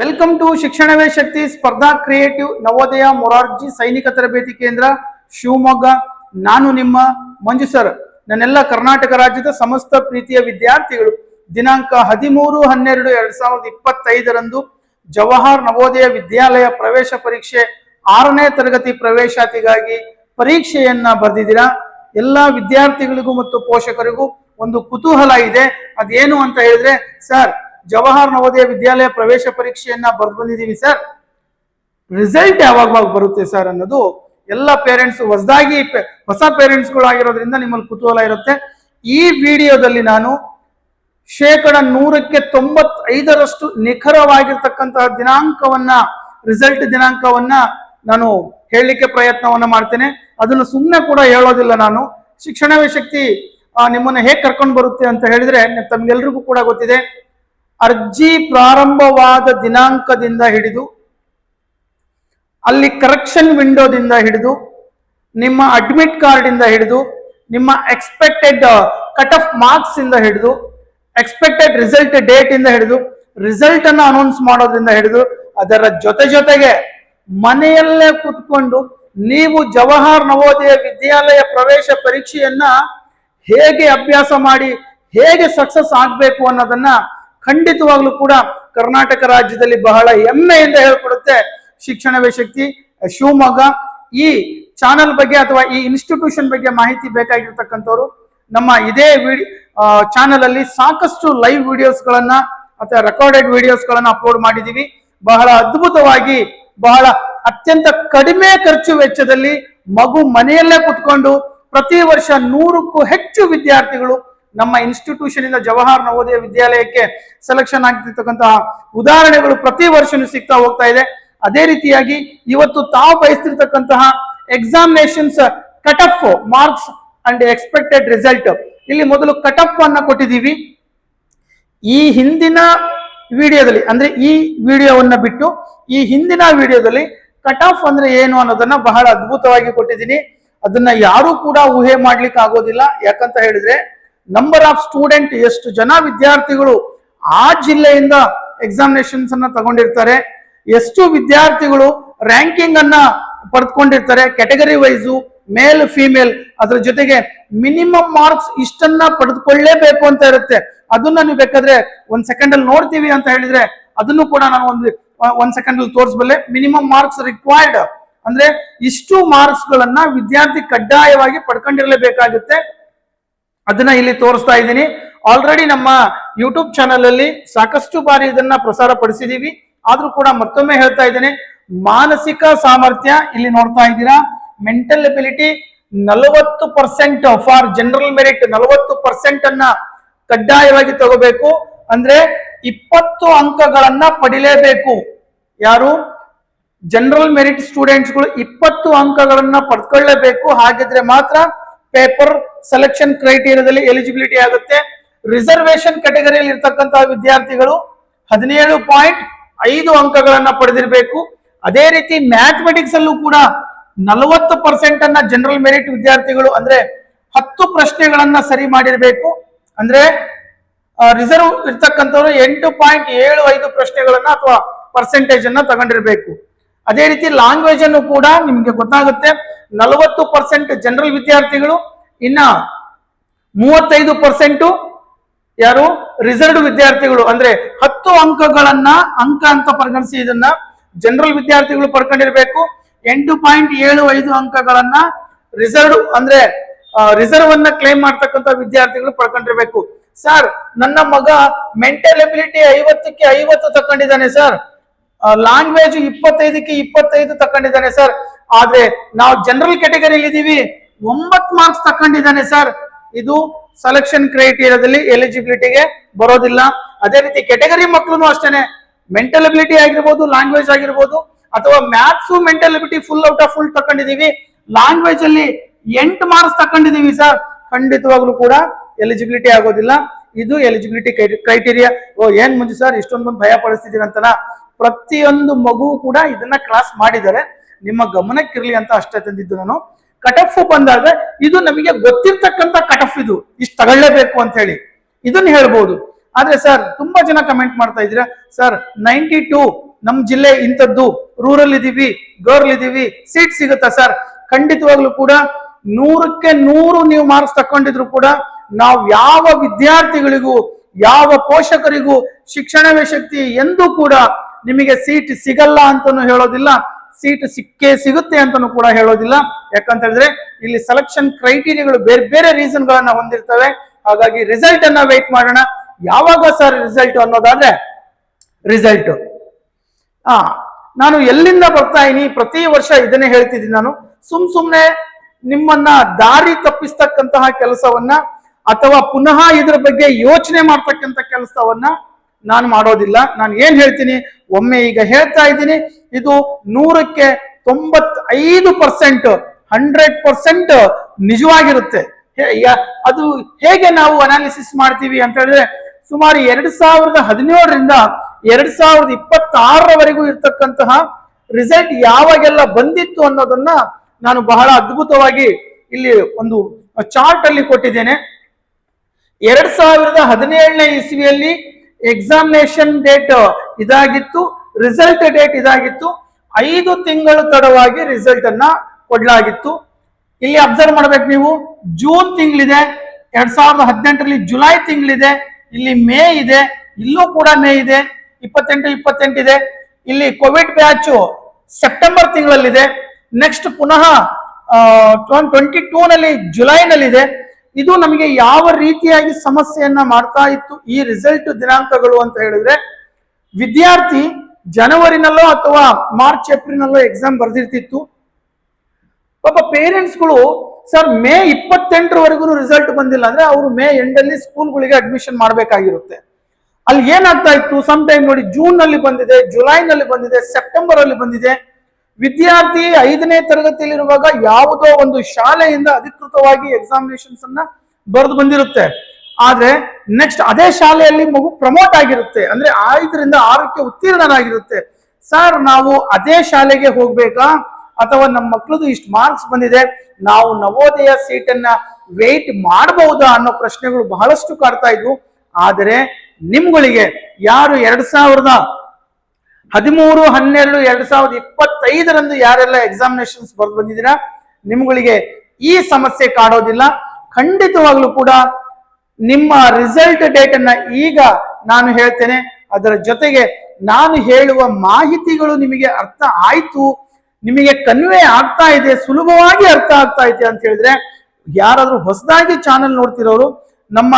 Welcome to ಶಿಕ್ಷಣವೇ ಶಕ್ತಿ ಸ್ಪರ್ಧಾ creative Navodaya Morarji ಸೈನಿಕ ತರಬೇತಿ ಕೇಂದ್ರ ಶಿವಮೊಗ್ಗ. ನಾನು ನಿಮ್ಮ ಮಂಜು ಸರ್. ನನ್ನೆಲ್ಲ ಕರ್ನಾಟಕ ರಾಜ್ಯದ ಸಮಸ್ತ ಪ್ರೀತಿಯ ವಿದ್ಯಾರ್ಥಿಗಳು. ದಿನಾಂಕ ಹದಿಮೂರು ಹನ್ನೆರಡು ಎರಡ್ ಸಾವಿರದ ಇಪ್ಪತ್ತೈದರಂದು ಜವಾಹರ್ ನವೋದಯ ವಿದ್ಯಾಲಯ ಪ್ರವೇಶ ಪರೀಕ್ಷೆ ಆರನೇ ತರಗತಿ ಪ್ರವೇಶಾತಿಗಾಗಿ ಪರೀಕ್ಷೆಯನ್ನ ಬರೆದಿದ್ದೀರಾ? ಎಲ್ಲ ವಿದ್ಯಾರ್ಥಿಗಳಿಗೂ ಮತ್ತು ಪೋಷಕರಿಗೂ ಒಂದು ಕುತೂಹಲ ಇದೆ. ಅದೇನು ಅಂತ ಹೇಳಿದ್ರೆ, ಸರ್ ಜವಾಹರ್ ನವೋದಯ ವಿದ್ಯಾಲಯ ಪ್ರವೇಶ ಪರೀಕ್ಷೆಯನ್ನ ಬರೆದು ಬಂದಿದ್ದೀವಿ ಸರ್. ರಿಸಲ್ಟ್ ಯಾವಾಗ ಬರುತ್ತೆ ಸರ್ ಅನ್ನೋದು ಎಲ್ಲ ಪೇರೆಂಟ್ಸ್ ಹೊಸದಾಗಿ ಹೊಸ ಪೇರೆಂಟ್ಸ್ಗಳಾಗಿರೋದ್ರಿಂದ ನಿಮ್ಮಲ್ಲಿ ಕುತೂಹಲ ಇರುತ್ತೆ. ಈ ವಿಡಿಯೋದಲ್ಲಿ ನಾನು ಶೇಕಡ ನೂರಕ್ಕೆ ತೊಂಬತ್ತೈದರಷ್ಟು ನಿಖರವಾಗಿರ್ತಕ್ಕಂತಹ ದಿನಾಂಕವನ್ನ ರಿಸಲ್ಟ್ ದಿನಾಂಕವನ್ನ ನಾನು ಹೇಳಲಿಕ್ಕೆ ಪ್ರಯತ್ನವನ್ನ ಮಾಡ್ತೇನೆ. ಅದನ್ನು ಸುಮ್ಮನೆ ಕೂಡ ಹೇಳೋದಿಲ್ಲ ನಾನು. ಶಿಕ್ಷಣವೇ ಶಕ್ತಿ ನಿಮ್ಮನ್ನ ಹೇಗೆ ಕರ್ಕೊಂಡು ಬರುತ್ತೆ ಅಂತ ಹೇಳಿದ್ರೆ ತಮ್ಗೆಲ್ರಿಗೂ ಕೂಡ ಗೊತ್ತಿದೆ. ಅರ್ಜಿ ಪ್ರಾರಂಭವಾದ ದಿನಾಂಕದಿಂದ ಹಿಡಿದು, ಅಲ್ಲಿ ಕರೆಕ್ಷನ್ ವಿಂಡೋದಿಂದ ಹಿಡಿದು, ನಿಮ್ಮ ಅಡ್ಮಿಟ್ ಕಾರ್ಡಿಂದ ಹಿಡಿದು, ನಿಮ್ಮ ಎಕ್ಸ್ಪೆಕ್ಟೆಡ್ ಕಟ್ ಆಫ್ ಮಾರ್ಕ್ಸ್ ಇಂದ ಹಿಡಿದು ಎಕ್ಸ್ಪೆಕ್ಟೆಡ್ ರಿಸಲ್ಟ್ ಡೇಟ್ ಇಂದ ಹಿಡಿದು ರಿಸಲ್ಟ್ ಅನ್ನು ಅನೌನ್ಸ್ ಮಾಡೋದ್ರಿಂದ ಹಿಡಿದು, ಅದರ ಜೊತೆ ಜೊತೆಗೆ ಮನೆಯಲ್ಲೇ ಕೂತ್ಕೊಂಡು ನೀವು ಜವಾಹರ್ ನವೋದಯ ವಿದ್ಯಾಲಯ ಪ್ರವೇಶ ಪರೀಕ್ಷೆಯನ್ನ ಹೇಗೆ ಅಭ್ಯಾಸ ಮಾಡಿ, ಹೇಗೆ ಸಕ್ಸಸ್ ಆಗ್ಬೇಕು ಅನ್ನೋದನ್ನ ಖಂಡಿತವಾಗ್ಲೂ ಕೂಡ ಕರ್ನಾಟಕ ರಾಜ್ಯದಲ್ಲಿ ಬಹಳ ಹೆಮ್ಮೆಯಿಂದ ಹೇಳ್ಕೊಡುತ್ತೆ ಶಿಕ್ಷಣವೇ ಶಕ್ತಿ ಶಿವಮೊಗ್ಗ. ಈ ಚಾನಲ್ ಬಗ್ಗೆ ಅಥವಾ ಈ ಇನ್ಸ್ಟಿಟ್ಯೂಷನ್ ಬಗ್ಗೆ ಮಾಹಿತಿ ಬೇಕಾಗಿರ್ತಕ್ಕಂಥವ್ರು, ನಮ್ಮ ಇದೇ ವಿಡಿ ಚಾನಲ್ ಅಲ್ಲಿ ಸಾಕಷ್ಟು ಲೈವ್ ವಿಡಿಯೋಸ್ಗಳನ್ನ ಅಥವಾ ರೆಕಾರ್ಡೆಡ್ ವಿಡಿಯೋಸ್ಗಳನ್ನ ಅಪ್ಲೋಡ್ ಮಾಡಿದೀವಿ. ಬಹಳ ಅದ್ಭುತವಾಗಿ, ಬಹಳ ಅತ್ಯಂತ ಕಡಿಮೆ ಖರ್ಚು ವೆಚ್ಚದಲ್ಲಿ ಮಗು ಮನೆಯಲ್ಲೇ ಕುತ್ಕೊಂಡು ಪ್ರತಿ ವರ್ಷ ನೂರಕ್ಕೂ ಹೆಚ್ಚು ವಿದ್ಯಾರ್ಥಿಗಳು ನಮ್ಮ ಇನ್ಸ್ಟಿಟ್ಯೂಷನ್ ಇಂದ ಜವಾಹರ್ ನವೋದಯ ವಿದ್ಯಾಲಯಕ್ಕೆ ಸೆಲೆಕ್ಷನ್ ಆಗ್ತಿರ್ತಕ್ಕಂತಹ ಉದಾಹರಣೆಗಳು ಪ್ರತಿ ವರ್ಷನೂ ಸಿಗ್ತಾ ಹೋಗ್ತಾ ಇದೆ. ಅದೇ ರೀತಿಯಾಗಿ ಇವತ್ತು ತಾವು ಬಯಸ್ತಿರ್ತಕ್ಕಂತಹ examinations cut off marks and expected result ಇಲ್ಲಿ ಮೊದಲು ಕಟ್ ಆಫ್ ಅನ್ನ ಕೊಟ್ಟಿದ್ದೀವಿ. ಈ ಹಿಂದಿನ ವಿಡಿಯೋದಲ್ಲಿ, ಅಂದ್ರೆ ಈ ವಿಡಿಯೋವನ್ನ ಬಿಟ್ಟು ಈ ಹಿಂದಿನ ವಿಡಿಯೋದಲ್ಲಿ ಕಟ್ ಆಫ್ ಅಂದ್ರೆ ಏನು ಅನ್ನೋದನ್ನ ಬಹಳ ಅದ್ಭುತವಾಗಿ ಕೊಟ್ಟಿದ್ದೀನಿ. ಅದನ್ನ ಯಾರು ಕೂಡ ಊಹೆ ಮಾಡ್ಲಿಕ್ಕೆ ಆಗೋದಿಲ್ಲ ಯಾಕಂತ ಹೇಳಿದ್ರೆ ನಂಬರ್ ಆಫ್ ಸ್ಟೂಡೆಂಟ್ ಎಷ್ಟು ಜನ ವಿದ್ಯಾರ್ಥಿಗಳು ಆ ಜಿಲ್ಲೆಯಿಂದ ಎಕ್ಸಾಮಿನೇಷನ್ಸ್ ಅನ್ನ ತಗೊಂಡಿರ್ತಾರೆ, ಎಷ್ಟು ವಿದ್ಯಾರ್ಥಿಗಳು ರ್ಯಾಂಕಿಂಗ್ ಅನ್ನ ಪಡೆದುಕೊಂಡಿರ್ತಾರೆ ಕ್ಯಾಟಗರಿ ವೈಸು ಮೇಲ್ ಫಿಮೇಲ್ ಅದ್ರ ಜೊತೆಗೆ ಮಿನಿಮಮ್ ಮಾರ್ಕ್ಸ್ ಇಷ್ಟನ್ನ ಪಡೆದುಕೊಳ್ಳೇಬೇಕು ಅಂತ ಇರುತ್ತೆ. ಅದನ್ನ ನೀವು ಬೇಕಾದ್ರೆ ಒಂದ್ ಸೆಕೆಂಡ್ ಅಲ್ಲಿ ನೋಡ್ತೀವಿ ಅಂತ ಹೇಳಿದ್ರೆ ಅದನ್ನು ಕೂಡ ನಾನು ಒಂದು, ಒಂದ್ ಸೆಕೆಂಡ್ ಅಲ್ಲಿ ತೋರಿಸಬಲ್ಲೆ. ಮಿನಿಮಮ್ ಮಾರ್ಕ್ಸ್ ರಿಕ್ವೈರ್ಡ್ ಅಂದ್ರೆ ಇಷ್ಟು ಮಾರ್ಕ್ಸ್ ಗಳನ್ನ ವಿದ್ಯಾರ್ಥಿ ಕಡ್ಡಾಯವಾಗಿ ಪಡ್ಕೊಂಡಿರ್ಲೇಬೇಕಾಗುತ್ತೆ. ಅದನ್ನ ಇಲ್ಲಿ ತೋರಿಸ್ತಾ ಇದ್ದೀನಿ. ಆಲ್ರೆಡಿ ನಮ್ಮ ಯೂಟ್ಯೂಬ್ ಚಾನಲ್ ಅಲ್ಲಿ ಸಾಕಷ್ಟು ಬಾರಿ ಇದನ್ನ ಪ್ರಸಾರ ಪಡಿಸಿದೀವಿ. ಆದ್ರೂ ಕೂಡ ಮತ್ತೊಮ್ಮೆ ಹೇಳ್ತಾ ಇದ್ದೇನೆ, ಮಾನಸಿಕ ಸಾಮರ್ಥ್ಯ ಇಲ್ಲಿ ನೋಡ್ತಾ ಇದ್ದೀರಾ. ಮೆಂಟಲ್ ಎಬಿಲಿಟಿ ನಲವತ್ತು ಪರ್ಸೆಂಟ್ ಫಾರ್ ಜನರಲ್ ಮೆರಿಟ್ ನಲವತ್ತು ಪರ್ಸೆಂಟ್ ಅನ್ನ ಕಡ್ಡಾಯವಾಗಿ ತಗೋಬೇಕು. ಅಂದ್ರೆ ಇಪ್ಪತ್ತು ಅಂಕಗಳನ್ನ ಪಡಿಲೇಬೇಕು. ಯಾರು? ಜನರಲ್ ಮೆರಿಟ್ ಸ್ಟೂಡೆಂಟ್ಸ್ಗಳು ಇಪ್ಪತ್ತು ಅಂಕಗಳನ್ನ ಪಡ್ಕೊಳ್ಳೇಬೇಕು. ಹಾಗಿದ್ರೆ ಮಾತ್ರ ಪೇಪರ್ ಸೆಲೆಕ್ಷನ್ ಕ್ರೈಟೀರಿಯಾದಲ್ಲಿ ಎಲಿಜಿಬಿಲಿಟಿ ಆಗುತ್ತೆ. ರಿಸರ್ವೇಶನ್ ಕ್ಯಾಟಗರಿಯಲ್ಲಿ ಇರ್ತಕ್ಕಂತಹ ವಿದ್ಯಾರ್ಥಿಗಳು ಹದಿನೇಳು ಪಾಯಿಂಟ್ ಐದು ಅಂಕಗಳನ್ನ ಪಡೆದಿರಬೇಕು. ಅದೇ ರೀತಿ ಮ್ಯಾಥಮೆಟಿಕ್ಸ್ ಅಲ್ಲೂ ಕೂಡ ನಲವತ್ತು ಪರ್ಸೆಂಟ್ ಅನ್ನ ಜನರಲ್ ಮೆರಿಟ್ ವಿದ್ಯಾರ್ಥಿಗಳು ಅಂದ್ರೆ ಹತ್ತು ಪ್ರಶ್ನೆಗಳನ್ನ ಸರಿ ಮಾಡಿರಬೇಕು. ಅಂದ್ರೆ ರಿಸರ್ವ್ ಇರ್ತಕ್ಕಂಥವ್ರು ಎಂಟು ಪಾಯಿಂಟ್ ಏಳು ಐದು ಪ್ರಶ್ನೆಗಳನ್ನ ಅಥವಾ ಪರ್ಸೆಂಟೇಜ್ ಅನ್ನ ತಗೊಂಡಿರ್ಬೇಕು. ಅದೇ ರೀತಿ ಲ್ಯಾಂಗ್ವೇಜ್ ಅನ್ನು ಕೂಡ ನಿಮ್ಗೆ ಗೊತ್ತಾಗುತ್ತೆ. ನಲವತ್ತು ಪರ್ಸೆಂಟ್ ಜನರಲ್ ವಿದ್ಯಾರ್ಥಿಗಳು, ಇನ್ನ ಮೂವತ್ತೈದು ಪರ್ಸೆಂಟು ಯಾರು ರಿಸರ್ವ್ಡ್ ವಿದ್ಯಾರ್ಥಿಗಳು. ಅಂದ್ರೆ ಹತ್ತು ಅಂಕಗಳನ್ನ, ಅಂಕ ಅಂತ ಪರಿಗಣಿಸಿ ಇದನ್ನ ಜನರಲ್ ವಿದ್ಯಾರ್ಥಿಗಳು ಪಡ್ಕೊಂಡಿರ್ಬೇಕು. ಎಂಟು ಪಾಯಿಂಟ್ ಏಳು ಐದು ಅಂಕಗಳನ್ನ ರಿಸರ್ವ್ ಅಂದ್ರೆ ರಿಸರ್ವ್ ಅನ್ನ ಕ್ಲೇಮ್ ಮಾಡ್ತಕ್ಕಂಥ ವಿದ್ಯಾರ್ಥಿಗಳು ಪಡ್ಕೊಂಡಿರ್ಬೇಕು. ಸರ್ ನನ್ನ ಮಗ ಮೆಂಟಲ್ ಎಬಿಲಿಟಿ ಐವತ್ತಕ್ಕೆ ಐವತ್ತು ತಕೊಂಡಿದ್ದಾನೆ ಸರ್ ಲ್ಯಾಂಗ್ವೇಜ್ ಇಪ್ಪತ್ತೈದಕ್ಕೆ ಇಪ್ಪತ್ತೈದು ತಕೊಂಡಿದ್ದಾನೆ ಸರ್ ಆದ್ರೆ ನಾವು ಜನರಲ್ ಕ್ಯಾಟಗರಿಯಲ್ಲಿ ಇದ್ದೀವಿ ಒಂಬತ್ ಮಾರ್ಕ್ಸ್ ತಕೊಂಡಿದ್ದಾನೆ ಸರ್ ಇದು ಸೆಲೆಕ್ಷನ್ ಕ್ರೈಟೀರಿಯಾದಲ್ಲಿ ಎಲಿಜಿಬಿಲಿಟಿಗೆ ಬರೋದಿಲ್ಲ. ಅದೇ ರೀತಿ ಕೆಟಗರಿ ಮಕ್ಕಳು ಅಷ್ಟೇನೆ. ಮೆಂಟಲ್ ಎಬಿಲಿಟಿ ಆಗಿರ್ಬೋದು ಲ್ಯಾಂಗ್ವೇಜ್ ಆಗಿರ್ಬೋದು, ಅಥವಾ maths mental ability full out of full ತಕೊಂಡಿದೀವಿ. Language ಅಲ್ಲಿ ಎಂಟು ಮಾರ್ಕ್ಸ್ ತಕೊಂಡಿದೀವಿ ಸರ್ ಖಂಡಿತವಾಗ್ಲೂ ಕೂಡ ಎಲಿಜಿಬಿಲಿಟಿ ಆಗೋದಿಲ್ಲ. ಇದು ಎಲಿಜಿಬಿಲಿಟಿ ಕ್ರೈಟೀರಿಯಾ ಓ, ಏನ್ ಮುಂಜಿ ಸರ್ ಇಷ್ಟೊಂದು ಭಯ ಪಡಿಸ್ತಿದ್ದೀರಿ ಅಂತನ ಪ್ರತಿಯೊಂದು ಮಗು ಕೂಡ ಇದನ್ನ ಕ್ರಾಸ್ ಮಾಡಿದ್ದಾರೆ. ನಿಮ್ಮ ಗಮನಕ್ಕಿರ್ಲಿ ಅಂತ ಅಷ್ಟೇ ತಂದಿದ್ದು ನಾನು. ಕಟಫ್ ಬಂದಾಗ ಇದು ನಮಗೆ ಗೊತ್ತಿರ್ತಕ್ಕಂಥ ಕಟಫ್ ಇದು. ಇಷ್ಟು ತಗೊಳ್ಳೇಬೇಕು ಅಂತ ಹೇಳಿ. ಇದನ್ನ ಹೇಳ್ಬೋದು. ಆದ್ರೆ ಸರ್ ತುಂಬಾ ಜನ ಕಮೆಂಟ್ ಮಾಡ್ತಾ ಇದ್ದೀರಾ ಸರ್ ನೈಂಟಿ ಟೂ ನಮ್ ಜಿಲ್ಲೆ ಇಂಥದ್ದು. ರೂರಲ್ ಇದೀವಿ ಗರ್ಲ್ ಇದೀವಿ ಸೀಟ್ ಸಿಗುತ್ತಾ ಸರ್ ಖಂಡಿತವಾಗ್ಲೂ ಕೂಡ ನೂರಕ್ಕೆ ನೂರು ನೀವು ಮಾರ್ಕ್ಸ್ ತಕೊಂಡಿದ್ರು ಕೂಡ ನಾವು ಯಾವ ವಿದ್ಯಾರ್ಥಿಗಳಿಗೂ, ಯಾವ ಪೋಷಕರಿಗೂ ಶಿಕ್ಷಣವೇ ಶಕ್ತಿ ಎಂದೂ ಕೂಡ ನಿಮಗೆ ಸೀಟ್ ಸಿಗಲ್ಲ ಅಂತಾನು ಹೇಳೋದಿಲ್ಲ ಸೀಟ್ ಸಿಕ್ಕೇ ಸಿಗುತ್ತೆ ಅಂತಾನು ಕೂಡ ಹೇಳೋದಿಲ್ಲ. ಯಾಕಂತ ಹೇಳಿದ್ರೆ, ಇಲ್ಲಿ ಸೆಲೆಕ್ಷನ್ ಕ್ರೈಟೀರಿಯಾಗಳು ಬೇರೆ ಬೇರೆ ರೀಸನ್ ಗಳನ್ನ ಹೊಂದಿರ್ತವೆ. ಹಾಗಾಗಿ ರಿಸಲ್ಟ್ ಅನ್ನ ವೇಟ್ ಮಾಡೋಣ. ಯಾವಾಗ ಸರ್ ರಿಸಲ್ಟ್ ಅನ್ನೋದಾದ್ರೆ ರಿಸಲ್ಟ್ ಆ, ನಾನು ಎಲ್ಲಿಂದ ಬರ್ತಾ ಇನಿ ಪ್ರತಿ ವರ್ಷ ಇದನ್ನೇ ಹೇಳ್ತಿದ್ದೀನಿ ನಾನು. ಸುಮ್ ಸುಮ್ನೆ ನಿಮ್ಮನ್ನ ದಾರಿ ತಪ್ಪಿಸ್ತಕ್ಕಂತಹ ಕೆಲಸವನ್ನ ಅಥವಾ ಪುನಃ ಇದ್ರ ಬಗ್ಗೆ ಯೋಚನೆ ಮಾಡ್ತಕ್ಕಂಥ ಕೆಲಸವನ್ನ ನಾನು ಮಾಡೋದಿಲ್ಲ. ನಾನು ಏನು ಹೇಳ್ತೀನಿ? ಒಮ್ಮೆ ಈಗ ಹೇಳ್ತಾ ಇದ್ದೀನಿ. ಇದು ನೂರಕ್ಕೆ ತೊಂಬತ್ತೈದು ಪರ್ಸೆಂಟ್ ಹಂಡ್ರೆಡ್ ಪರ್ಸೆಂಟ್ ನಿಜವಾಗಿರುತ್ತೆ. ಅದು ಹೇಗೆ ನಾವು ಅನಾಲಿಸಿಸ್ ಮಾಡ್ತೀವಿ ಅಂತ ಹೇಳಿದ್ರೆ, ಸುಮಾರು ಎರಡ್ ಸಾವಿರದ ಹದಿನೇಳರಿಂದ ಎರಡ್ ಸಾವಿರದ ಇಪ್ಪತ್ತಾರರವರೆಗೂ ಇರ್ತಕ್ಕಂತಹ ರಿಸಲ್ಟ್ ಯಾವಾಗೆಲ್ಲ ಬಂದಿತ್ತು ಅನ್ನೋದನ್ನ ನಾನು ಬಹಳ ಅದ್ಭುತವಾಗಿ ಇಲ್ಲಿ ಒಂದು ಚಾರ್ಟ್ ಅಲ್ಲಿ ಕೊಟ್ಟಿದ್ದೇನೆ. ಎರಡ್ ಸಾವಿರದ ಹದಿನೇಳನೇ ಇಸ್ವಿಯಲ್ಲಿ ಎಕ್ಸಾಮಿನೇಷನ್ ಡೇಟ್ ಇದಾಗಿತ್ತು ರಿಸಲ್ಟ್ ಡೇಟ್ ಇದಾಗಿತ್ತು, ಐದು ತಿಂಗಳು ತಡವಾಗಿ ರಿಸಲ್ಟ್ ಅನ್ನ ಕೊಡ್ಲಾಗಿತ್ತು. ಇಲ್ಲಿ ಅಬ್ಸರ್ವ್ ಮಾಡ್ಬೇಕು ನೀವು ಜೂನ್ ತಿಂಗಳಿದೆ, ಎರಡ್ ಸಾವಿರದ ಹದಿನೆಂಟರಲ್ಲಿ ಜುಲೈ ತಿಂಗಳಿದೆ, ಇಲ್ಲಿ ಮೇ ಇದೆ, ಇಲ್ಲೂ ಕೂಡ ಮೇ ಇದೆ, ಇಪ್ಪತ್ತೆಂಟು ಇಪ್ಪತ್ತೆಂಟು ಇದೆ. ಇಲ್ಲಿ ಕೋವಿಡ್ ಬ್ಯಾಚ್ ಸೆಪ್ಟೆಂಬರ್ ತಿಂಗಳಲ್ಲಿದೆ ನೆಕ್ಸ್ಟ್ ಪುನಃ ಟ್ವೆಂಟಿ ಟೂ ನಲ್ಲಿ ಜುಲೈನಲ್ಲಿದೆ ಇದು ನಮಗೆ ಯಾವ ರೀತಿಯಾಗಿ ಸಮಸ್ಯೆಯನ್ನ ಮಾಡ್ತಾ ಇತ್ತು ಈ ರಿಸಲ್ಟ್ ದಿನಾಂಕಗಳು ಅಂತ ಹೇಳಿದ್ರೆ, ವಿದ್ಯಾರ್ಥಿ ಜನವರಿನಲ್ಲೋ ಅಥವಾ ಮಾರ್ಚ್, ಏಪ್ರಿಲ್ನಲ್ಲೋ ಎಕ್ಸಾಮ್ ಬರ್ದಿರ್ತಿತ್ತು. ಪಾಪ ಪೇರೆಂಟ್ಸ್ಗಳು ಸರ್, ಮೇ ಇಪ್ಪತ್ತೆಂಟರವರೆಗೂ ರಿಸಲ್ಟ್ ಬಂದಿಲ್ಲ ಅಂದ್ರೆ ಅವರು ಮೇ ಎಂಡಲ್ಲಿ ಸ್ಕೂಲ್ಗಳಿಗೆ ಅಡ್ಮಿಷನ್ ಮಾಡಬೇಕಾಗಿರುತ್ತೆ. ಅಲ್ಲಿ ಏನಾಗ್ತಾ ಇತ್ತು? ಸಮ್ ಟೈಮ್ ನೋಡಿ ಜೂನ್ನಲ್ಲಿ ಬಂದಿದೆ ಜುಲೈನಲ್ಲಿ ಬಂದಿದೆ ಸೆಪ್ಟೆಂಬರ್ ಅಲ್ಲಿ ಬಂದಿದೆ. ವಿದ್ಯಾರ್ಥಿ ಐದನೇ ತರಗತಿಯಲ್ಲಿರುವಾಗ ಯಾವುದೋ ಒಂದು ಶಾಲೆಯಿಂದ ಅಧಿಕೃತವಾಗಿ ಎಕ್ಸಾಮಿನೇಷನ್ಸ್ ಅನ್ನ ಬರೆದು ಬಂದಿರುತ್ತೆ. ಆದ್ರೆ ನೆಕ್ಸ್ಟ್ ಅದೇ ಶಾಲೆಯಲ್ಲಿ ಮಗು ಪ್ರಮೋಟ್ ಆಗಿರುತ್ತೆ. ಅಂದ್ರೆ ಐದರಿಂದ ಆರಕ್ಕೆ ಉತ್ತೀರ್ಣನಾಗಿರುತ್ತೆ. ಸರ್ ನಾವು ಅದೇ ಶಾಲೆಗೆ ಹೋಗ್ಬೇಕಾ? ಅಥವಾ ನಮ್ಮ ಮಕ್ಕಳದು ಇಷ್ಟು ಮಾರ್ಕ್ಸ್ ಬಂದಿದೆ? ನಾವು ನವೋದಯ ಸೀಟನ್ನ ವೇಟ್ ಮಾಡಬಹುದಾ ಅನ್ನೋ ಪ್ರಶ್ನೆಗಳು ಬಹಳಷ್ಟು ಕಾಡ್ತಾ ಇದ್ವು. ಆದರೆ ನಿಮ್ಗಳಿಗೆ ಯಾರು ಎರಡ್ ಸಾವಿರದ ಹದಿಮೂರು, ಹನ್ನೆರಡು, ಎರಡ್ ಸಾವಿರದ ಇಪ್ಪತ್ತೈದರಂದು ಯಾರೆಲ್ಲ ಎಕ್ಸಾಮಿನೇಷನ್ಸ್ ಬರೆದು ಬಂದಿದ್ದೀರಾ, ನಿಮ್ಗಳಿಗೆ ಈ ಸಮಸ್ಯೆ ಕಾಡೋದಿಲ್ಲ. ಖಂಡಿತವಾಗ್ಲೂ ಕೂಡ ನಿಮ್ಮ ರಿಸಲ್ಟ್ ಡೇಟ್ ಅನ್ನ ಈಗ ನಾನು ಹೇಳ್ತೇನೆ. ಅದರ ಜೊತೆಗೆ ನಾನು ಹೇಳುವ ಮಾಹಿತಿಗಳು ನಿಮಗೆ ಅರ್ಥ ಆಯ್ತು, ನಿಮಗೆ ಕನ್ವೆ ಆಗ್ತಾ ಇದೆ, ಸುಲಭವಾಗಿ ಅರ್ಥ ಆಗ್ತಾ ಇದೆ ಅಂತ ಹೇಳಿದ್ರೆ, ಯಾರಾದ್ರೂ ಹೊಸದಾಗಿ ಚಾನೆಲ್ ನೋಡ್ತಿರೋರು, ನಮ್ಮ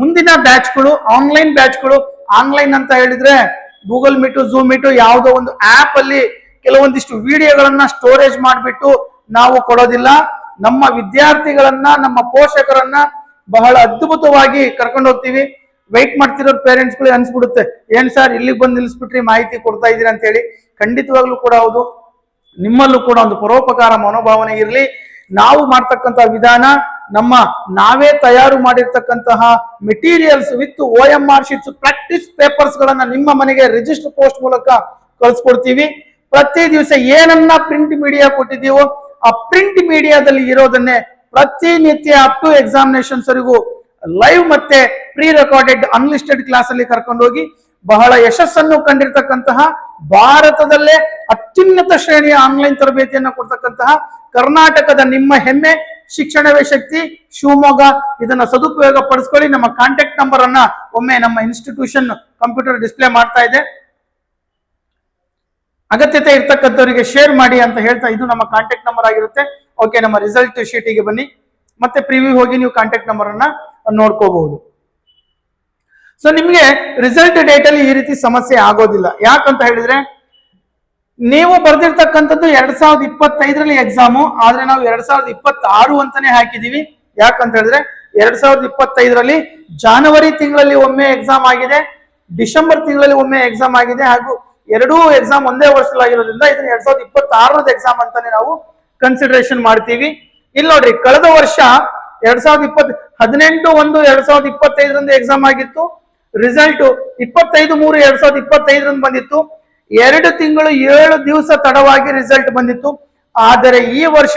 ಮುಂದಿನ ಬ್ಯಾಚ್ಗಳು ಆನ್ಲೈನ್ ಬ್ಯಾಚ್ಗಳು ಆನ್ಲೈನ್ ಅಂತ ಹೇಳಿದ್ರೆ ಗೂಗಲ್ ಮೀಟು, ಝೂಮ್ ಮೀಟು, ಯಾವುದೋ ಒಂದು ಆಪ್ ಅಲ್ಲಿ ಕೆಲವೊಂದಿಷ್ಟು ವಿಡಿಯೋಗಳನ್ನ ಸ್ಟೋರೇಜ್ ಮಾಡಿಬಿಟ್ಟು ನಾವು ಕೊಡೋದಿಲ್ಲ. ನಮ್ಮ ವಿದ್ಯಾರ್ಥಿಗಳನ್ನ, ನಮ್ಮ ಪೋಷಕರನ್ನ ಬಹಳ ಅದ್ಭುತವಾಗಿ ಕರ್ಕೊಂಡು ಹೋಗ್ತೀವಿ. ವೆಯ್ಟ್ ಮಾಡ್ತಿರೋ ಪೇರೆಂಟ್ಸ್ಗಳು ಅನ್ಸ್ಬಿಡುತ್ತೆ. ಏನ್ ಸರ್ ಇಲ್ಲಿಗೆ ಬಂದು ನಿಲ್ಲಿಸ್ಬಿಟ್ರಿ ಮಾಹಿತಿ ಕೊಡ್ತಾ ಇದ್ದೀರಾ ಅಂತ ಹೇಳಿ. ಖಂಡಿತವಾಗ್ಲೂ ಕೂಡ ಹೌದು. ನಿಮ್ಮಲ್ಲೂ ಕೂಡ ಒಂದು ಪರೋಪಕಾರ ಮನೋಭಾವನೆ ಇರಲಿ. ನಾವು ಮಾಡ್ತಕ್ಕಂಥ ವಿಧಾನ ನಮ್ಮ ನಾವೇ ತಯಾರು ಮಾಡಿರ್ತಕ್ಕಂತಹ materials with O M R sheets practice papers ಗಳನ್ನ ನಿಮ್ಮ ಮನೆಗೆ ರಿಜಿಸ್ಟರ್ ಪೋಸ್ಟ್ ಮೂಲಕ ಕಳಿಸ್ಕೊಡ್ತೀವಿ. ಪ್ರತಿ ದಿವಸ ಏನನ್ನ ಪ್ರಿಂಟ್ ಮೀಡಿಯಾ ಕೊಟ್ಟಿದ್ದೀವೋ ಆ ಪ್ರಿಂಟ್ ಮೀಡಿಯಾದಲ್ಲಿ ಇರೋದನ್ನೇ ಪ್ರತಿನಿತ್ಯ ಅಪ್ ಟು ಎಕ್ಸಾಮಿನೇಷನ್ಸ್ ವರೆಗೂ ಲೈವ್ ಮತ್ತೆ ಪ್ರೀ ರೆಕಾರ್ಡೆಡ್ ಅನ್ಲಿಸ್ಟೆಡ್ ಕ್ಲಾಸ್ ಅಲ್ಲಿ ಕರ್ಕೊಂಡೋಗಿ ಬಹಳ ಯಶಸ್ಸನ್ನು ಕಂಡಿರ್ತಕ್ಕಂತಹ ಭಾರತದಲ್ಲೇ ಅತ್ಯುನ್ನತ ಶ್ರೇಣಿಯ ಆನ್ಲೈನ್ ತರಬೇತಿಯನ್ನು ಕೊಡ್ತಕ್ಕಂತಹ ಕರ್ನಾಟಕದ ನಿಮ್ಮ ಹೆಮ್ಮೆ ಶಿಕ್ಷಣವೇ ಶಕ್ತಿ, ಶಿವಮೊಗ್ಗ ಇದನ್ನ ಸದುಪಯೋಗ ಪಡಿಸ್ಕೊಳ್ಳಿ. ನಮ್ಮ ಕಾಂಟ್ಯಾಕ್ಟ್ ನಂಬರ್ ಅನ್ನ ಒಮ್ಮೆ ನಮ್ಮ ಇನ್ಸ್ಟಿಟ್ಯೂಷನ್ ಕಂಪ್ಯೂಟರ್ ಡಿಸ್ಪ್ಲೇ ಮಾಡ್ತಾ ಇದೆ. ಅಗತ್ಯತೆ ಇರ್ತಕ್ಕಂಥವರಿಗೆ ಶೇರ್ ಮಾಡಿ ಅಂತ ಹೇಳ್ತಾ ಇದು ನಮ್ಮ ಕಾಂಟ್ಯಾಕ್ಟ್ ನಂಬರ್ ಆಗಿರುತ್ತೆ. ಓಕೆ ನಮ್ಮ ರಿಸಲ್ಟ್ ಶೀಟಿಗೆ ಬನ್ನಿ. ಮತ್ತೆ ಪ್ರಿವ್ಯೂ ಹೋಗಿ ನೀವು ಕಾಂಟ್ಯಾಕ್ಟ್ ನಂಬರ್ ಅನ್ನ ನೋಡ್ಕೋಬಹುದು. ಸೊ ನಿಮ್ಗೆ ರಿಸಲ್ಟ್ ಡೇಟ್ ಅಲ್ಲಿ ಈ ರೀತಿ ಸಮಸ್ಯೆ ಆಗೋದಿಲ್ಲ. ಯಾಕಂತ ಹೇಳಿದ್ರೆ ನೀವು ಬರ್ದಿರ್ತಕ್ಕಂಥದ್ದು ಎರಡ್ ಸಾವಿರದ ಇಪ್ಪತ್ತೈದರಲ್ಲಿ ಎಕ್ಸಾಮು ಆದ್ರೆ ನಾವು ಎರಡ್ ಸಾವಿರದ ಇಪ್ಪತ್ತಾರು ಅಂತಾನೆ ಹಾಕಿದೀವಿ. ಯಾಕಂತ ಹೇಳಿದ್ರೆ ಎರಡ್ ಸಾವಿರದ ಇಪ್ಪತ್ತೈದರಲ್ಲಿ ಜಾನವರಿ ತಿಂಗಳಲ್ಲಿ ಒಮ್ಮೆ ಎಕ್ಸಾಮ್ ಆಗಿದೆ, ಡಿಸೆಂಬರ್ ತಿಂಗಳಲ್ಲಿ ಒಮ್ಮೆ ಎಕ್ಸಾಮ್ ಆಗಿದೆ, ಹಾಗೂ ಎರಡೂ ಎಕ್ಸಾಮ್ ಒಂದೇ ವರ್ಷದಲ್ಲಾಗಿರೋದ್ರಿಂದ ಇದನ್ನ ಎರಡ್ ಸಾವಿರದ ಇಪ್ಪತ್ತಾರರದ ಎಕ್ಸಾಮ್ ಅಂತಾನೆ ನಾವು ಕನ್ಸಿಡರೇಷನ್ ಮಾಡ್ತೀವಿ. ಇಲ್ಲಿ ನೋಡ್ರಿ, ಕಳೆದ ವರ್ಷ ಎರಡ್ ಸಾವಿರದ ಇಪ್ಪತ್ ಹದಿನೆಂಟು ಒಂದು ಎರಡ್ ಸಾವಿರದ ಇಪ್ಪತ್ತೈದರಿಂದ ಎಕ್ಸಾಮ್ ಆಗಿತ್ತು. ರಿಸಲ್ಟ್ ಇಪ್ಪತ್ತೈದು ಮೂರು ಎರಡ್ ಸಾವಿರದ ಇಪ್ಪತ್ತೈದರಿಂದ ಬಂದಿತ್ತು. ಎರಡು ತಿಂಗಳು ಏಳು ದಿವಸ ತಡವಾಗಿ ರಿಸಲ್ಟ್ ಬಂದಿತ್ತು. ಆದರೆ ಈ ವರ್ಷ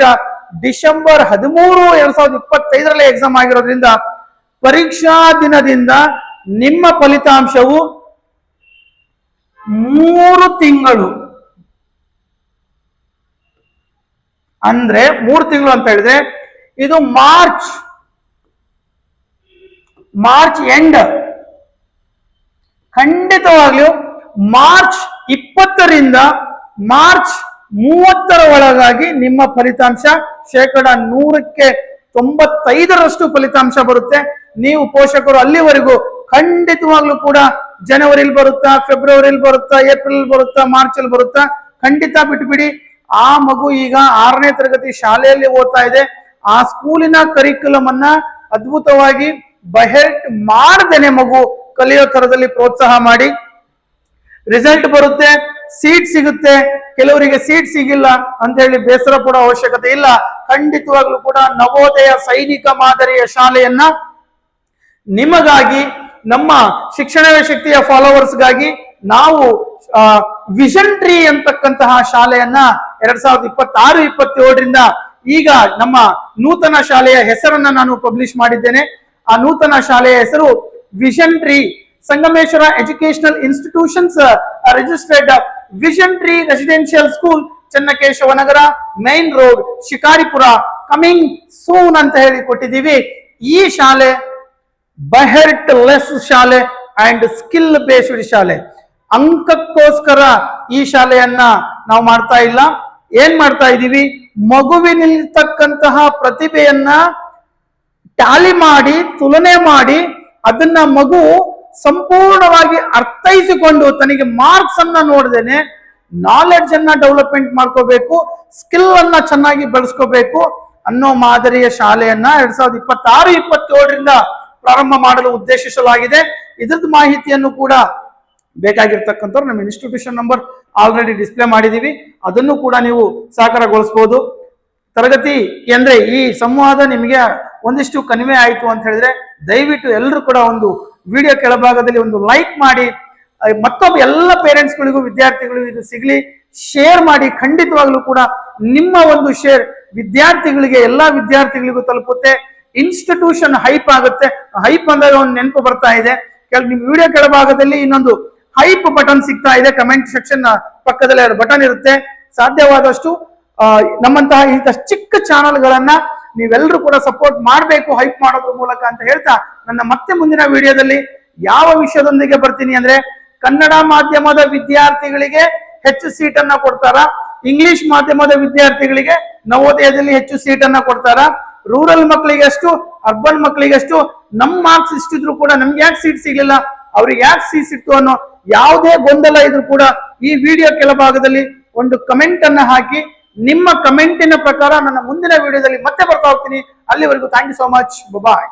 ಡಿಸೆಂಬರ್ ಹದಿಮೂರು ಎರಡ್ ಸಾವಿರದ ಇಪ್ಪತ್ತೈದರಲ್ಲಿ ಎಕ್ಸಾಮ್ ಆಗಿರೋದ್ರಿಂದ ಪರೀಕ್ಷಾ ದಿನದಿಂದ ನಿಮ್ಮ ಫಲಿತಾಂಶವು ಮೂರು ತಿಂಗಳು. ಅಂದ್ರೆ ಮೂರು ತಿಂಗಳು ಅಂತ ಹೇಳಿದ್ರೆ ಇದು ಮಾರ್ಚ್ ಮಾರ್ಚ್ ಎಂಡ್. ಖಂಡಿತವಾಗ್ಲೂ ಮಾರ್ಚ್ ಇಪ್ಪತ್ತರಿಂದ ಮಾರ್ಚ್ ಮೂವತ್ತರ ಒಳಗಾಗಿ ನಿಮ್ಮ ಫಲಿತಾಂಶ ಶೇಕಡ ನೂರಕ್ಕೆ ತೊಂಬತ್ತೈದರಷ್ಟು ಫಲಿತಾಂಶ ಬರುತ್ತೆ. ನೀವು ಪೋಷಕರು ಅಲ್ಲಿವರೆಗೂ ಖಂಡಿತವಾಗ್ಲೂ ಕೂಡ ಜನವರಿಲಿ ಬರುತ್ತಾ, ಫೆಬ್ರವರಿಲಿ ಬರುತ್ತಾ ಏಪ್ರಿಲ್ ಬರುತ್ತಾ ಮಾರ್ಚ್ ಅಲ್ಲಿ ಬರುತ್ತಾ, ಖಂಡಿತ ಬಿಟ್ಬಿಡಿ. ಆ ಮಗು ಈಗ ಆರನೇ ತರಗತಿ ಶಾಲೆಯಲ್ಲಿ ಓದ್ತಾ ಇದೆ. ಆ ಸ್ಕೂಲಿನ ಕರಿಕ್ಯುಲಮ್ ಅನ್ನ ಅದ್ಭುತವಾಗಿ ಬಹೆಟ್ ಮಾಡ್ದೇನೆ ಮಗು ಕಲಿಯೋ ತರದಲ್ಲಿ ಪ್ರೋತ್ಸಾಹ ಮಾಡಿ. ರಿಸಲ್ಟ್ ಬರುತ್ತೆ. ಸೀಟ್ ಸಿಗುತ್ತೆ. ಕೆಲವರಿಗೆ ಸೀಟ್ ಸಿಗಿಲ್ಲ ಅಂತ ಹೇಳಿ ಬೇಸರ ಕೂಡ ಅವಶ್ಯಕತೆ ಇಲ್ಲ. ಖಂಡಿತವಾಗ್ಲೂ ಕೂಡ ನವೋದಯ ಸೈನಿಕ ಮಾದರಿಯ ಶಾಲೆಯನ್ನ ನಿಮಗಾಗಿ, ನಮ್ಮ ಶಿಕ್ಷಣ ಶಕ್ತಿಯ ಫಾಲೋವರ್ಸ್ಗಾಗಿ ನಾವು ವಿಷನ್ ಟ್ರೀ ಅಂತಕ್ಕಂತಹ ಶಾಲೆಯನ್ನ ಎರಡ್ ಸಾವಿರದ ಇಪ್ಪತ್ತಾರು, ಇಪ್ಪತ್ತೇಳರಿಂದ ಈಗ ನಮ್ಮ ನೂತನ ಶಾಲೆಯ ಹೆಸರನ್ನ ನಾನು ಪಬ್ಲಿಷ್ ಮಾಡಿದ್ದೇನೆ. ಆ ನೂತನ ಶಾಲೆಯ ಹೆಸರು Vision Tree Sangameshwara educational institutions registered Vision Tree residential school Channakeshava Nagara main road Shikaripura coming soon ಅಂತ ಹೇಳಿ ಕೊಟ್ಟಿದ್ದೀವಿ. ಈ ಶಾಲೆ ಬಹೆರ್ಟ್ ಲೆಸ್ ಶಾಲೆ ಅಂಡ್ ಸ್ಕಿಲ್ ಬೇಸ್ಡ್ ಶಾಲೆ. ಅಂಕಕ್ಕೋಸ್ಕರ ಈ ಶಾಲೆಯನ್ನ ನಾವು ಮಾಡ್ತಾ ಇಲ್ಲ. ಏನ್ ಮಾಡ್ತಾ ಇದ್ದೀವಿ? ಮಗುವಿನಲ್ಲಿರ್ತಕ್ಕಂತಹ ಪ್ರತಿಭೆಯನ್ನ ಟ್ಯಾಲಿ ಮಾಡಿ, ತುಲನೆ ಮಾಡಿ, ಅದನ್ನ ಮಗು ಸಂಪೂರ್ಣವಾಗಿ ಅರ್ಥೈಸಿಕೊಂಡು ತನಗೆ ಮಾರ್ಕ್ಸ್ ಅನ್ನ ನೋಡ್ದೇನೆ ನಾಲೆಡ್ಜ್ ಅನ್ನ ಡೆವಲಪ್ಮೆಂಟ್ ಮಾಡ್ಕೋಬೇಕು ಸ್ಕಿಲ್ ಅನ್ನ ಚೆನ್ನಾಗಿ ಬೆಳೆಸ್ಕೋಬೇಕು ಅನ್ನೋ ಮಾದರಿಯ ಶಾಲೆಯನ್ನ ಎರಡ್ ಸಾವಿರದ ಇಪ್ಪತ್ತಾರು, ಇಪ್ಪತ್ತೇಳರಿಂದ ಪ್ರಾರಂಭ ಮಾಡಲು ಉದ್ದೇಶಿಸಲಾಗಿದೆ. ಇದ್ರದ್ದು ಮಾಹಿತಿಯನ್ನು ಕೂಡ ಬೇಕಾಗಿರ್ತಕ್ಕಂಥವ್ರು ನಮ್ಮ ಇನ್ಸ್ಟಿಟ್ಯೂಷನ್ ನಂಬರ್ ಆಲ್ರೆಡಿ ಡಿಸ್ಪ್ಲೇ ಮಾಡಿದೀವಿ ಅದನ್ನು ಕೂಡ ನೀವು ಸಾಕಾರಗೊಳಿಸಬಹುದು ತರಗತಿ ಅಂದ್ರೆ ಈ ಸಂವಾದ ನಿಮಗೆ ಒಂದಿಷ್ಟು ಕಡಿಮೆ ಆಯಿತು ಅಂತ ಹೇಳಿದ್ರೆ ದಯವಿಟ್ಟು ಎಲ್ಲರೂ ಕೂಡ ಒಂದು ವಿಡಿಯೋ ಕೆಳಭಾಗದಲ್ಲಿ ಒಂದು ಲೈಕ್ ಮಾಡಿ ಮತ್ತೊಬ್ಬ ಎಲ್ಲ ಪೇರೆಂಟ್ಸ್ಗಳಿಗೂ ವಿದ್ಯಾರ್ಥಿಗಳಿಗೂ ಇದು ಸಿಗಲಿ ಶೇರ್ ಮಾಡಿ, ಖಂಡಿತವಾಗ್ಲೂ ಕೂಡ ನಿಮ್ಮ ಒಂದು ಶೇರ್ ವಿದ್ಯಾರ್ಥಿಗಳಿಗೆ, ಎಲ್ಲಾ ವಿದ್ಯಾರ್ಥಿಗಳಿಗೂ ತಲುಪುತ್ತೆ. ಇನ್ಸ್ಟಿಟ್ಯೂಷನ್ ಹೈಪ್ ಆಗುತ್ತೆ. ಹೈಪ್ ಅಂದಾಗ ಒಂದು ನೆನಪು ಬರ್ತಾ ಇದೆ. ಕೆಲ ನಿಮ್ ವಿಡಿಯೋ ಕೆಳಭಾಗದಲ್ಲಿ ಇನ್ನೊಂದು ಹೈಪ್ ಬಟನ್ ಸಿಗ್ತಾ ಇದೆ. ಕಮೆಂಟ್ ಸೆಕ್ಷನ್ ಪಕ್ಕದಲ್ಲಿ ಎರಡು ಬಟನ್ ಇರುತ್ತೆ. ಸಾಧ್ಯವಾದಷ್ಟು ನಮ್ಮಂತಹ ಇಂಥ ಚಿಕ್ಕ ಚಾನಲ್ಗಳನ್ನ ನೀವೆಲ್ಲರೂ ಕೂಡ ಸಪೋರ್ಟ್ ಮಾಡಬೇಕು ಹೈಪ್ ಮಾಡೋದ್ರ ಮೂಲಕ ಅಂತ ಹೇಳ್ತಾ ನನ್ನ ಮತ್ತೆ ಮುಂದಿನ ವಿಡಿಯೋದಲ್ಲಿ ಯಾವ ವಿಷಯದೊಂದಿಗೆ ಬರ್ತೀನಿ ಅಂದ್ರೆ ಕನ್ನಡ ಮಾಧ್ಯಮದ ವಿದ್ಯಾರ್ಥಿಗಳಿಗೆ ಹೆಚ್ಚು ಸೀಟನ್ನ ಕೊಡ್ತಾರ? ಇಂಗ್ಲಿಷ್ ಮಾಧ್ಯಮದ ವಿದ್ಯಾರ್ಥಿಗಳಿಗೆ ನವೋದಯದಲ್ಲಿ ಹೆಚ್ಚು ಸೀಟನ್ನ ಕೊಡ್ತಾರ? ರೂರಲ್ ಮಕ್ಕಳಿಗೆ ಅಷ್ಟು ಅರ್ಬನ್ ಮಕ್ಕಳಿಗೆ ಅಷ್ಟು ನಮ್ ಮಾರ್ಕ್ಸ್ ಇಷ್ಟಿದ್ರು ಕೂಡ ನಮ್ಗೆ ಯಾಕೆ ಸೀಟ್ ಸಿಗ್ಲಿಲ್ಲ? ಅವ್ರಿಗೆ ಯಾಕೆ ಸೀಟ್ ಸಿಕ್ತು ಅನ್ನೋ ಯಾವುದೇ ಗೊಂದಲ ಇದ್ರು ಕೂಡ ಈ ವಿಡಿಯೋ ಕೆಳಭಾಗದಲ್ಲಿ ಒಂದು ಕಮೆಂಟ್ ಅನ್ನ ಹಾಕಿ ನಿಮ್ಮ ಕಮೆಂಟಿನ ಪ್ರಕಾರ ನನ್ನ ಮುಂದಿನ ವಿಡಿಯೋದಲ್ಲಿ ಮತ್ತೆ ಬರ್ತಾ ಹೋಗ್ತೀನಿ. ಅಲ್ಲಿವರೆಗೂ thank you so much bye